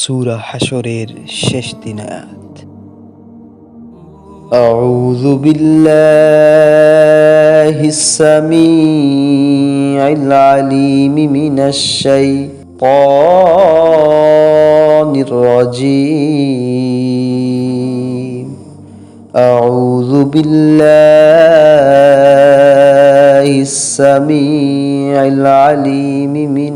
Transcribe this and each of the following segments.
সূরা হাশরের শেষ দিন আয়াত أعوذ بالله السميع العليم من الشيطان الرجيم أعوذ بالله السميع العليم من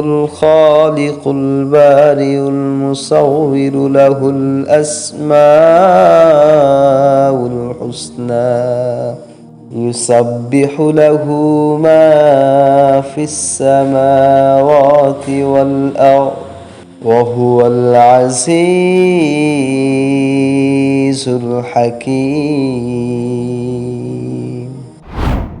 الخالق البارئ المصور له الأسماء الحسنى يسبح له ما في السماوات والأرض وهو العزيز الحكيم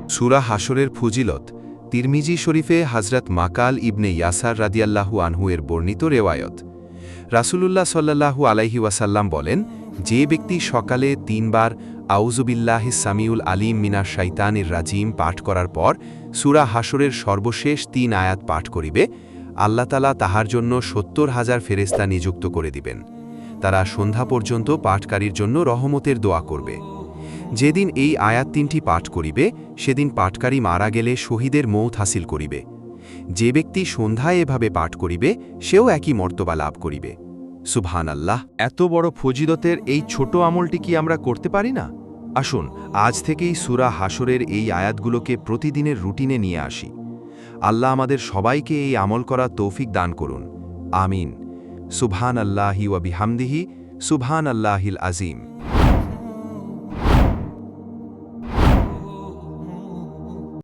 সুরা হাসরের ফজিলত তিরমিজি শরীফে হজরত মাকাল ইবনে ইয়াসার রাদিয়াল্লাহু আনহু এর বর্ণিত রেওয়ায়ত। রাসূলুল্লাহ সাল্লাল্লাহু আলাইহি ওয়াসাল্লাম বলেন, যে ব্যক্তি সকালে তিনবার আউজুবিল্লাহ সামিউল আলিম মিনার শাইতানির রাজিম পাঠ করার পর সুরা হাসরের সর্বশেষ তিন আয়াত পাঠ করিবে আল্লাতালা তাহার জন্য সত্তর হাজার ফেরেস্তা নিযুক্ত করে দিবেন। তারা সন্ধ্যা পর্যন্ত পাঠকারীর জন্য রহমতের দোয়া করবে। যেদিন এই আয়াত তিনটি পাঠ করিবে, সেদিন পাঠকারী মারা গেলে শহীদের মৌত হাসিল করিবে। যে ব্যক্তি সন্ধ্যায় এভাবে পাঠ করিবে, সেও একই মর্তবা লাভ করিবে। সুবহান আল্লাহ এত বড় ফজিদতের এই ছোট আমলটি কি আমরা করতে পারি না? আসুন, আজ থেকেই সুরা হাসরের এই আয়াতগুলোকে প্রতিদিনের রুটিনে নিয়ে আসি। আল্লাহ আমাদের সবাইকে এই আমল করা তৌফিক দান করুন। আমিন। সুবহান আল্লাহি ওয়া বিহামদিহি সুবহান আল্লাহিল আজিম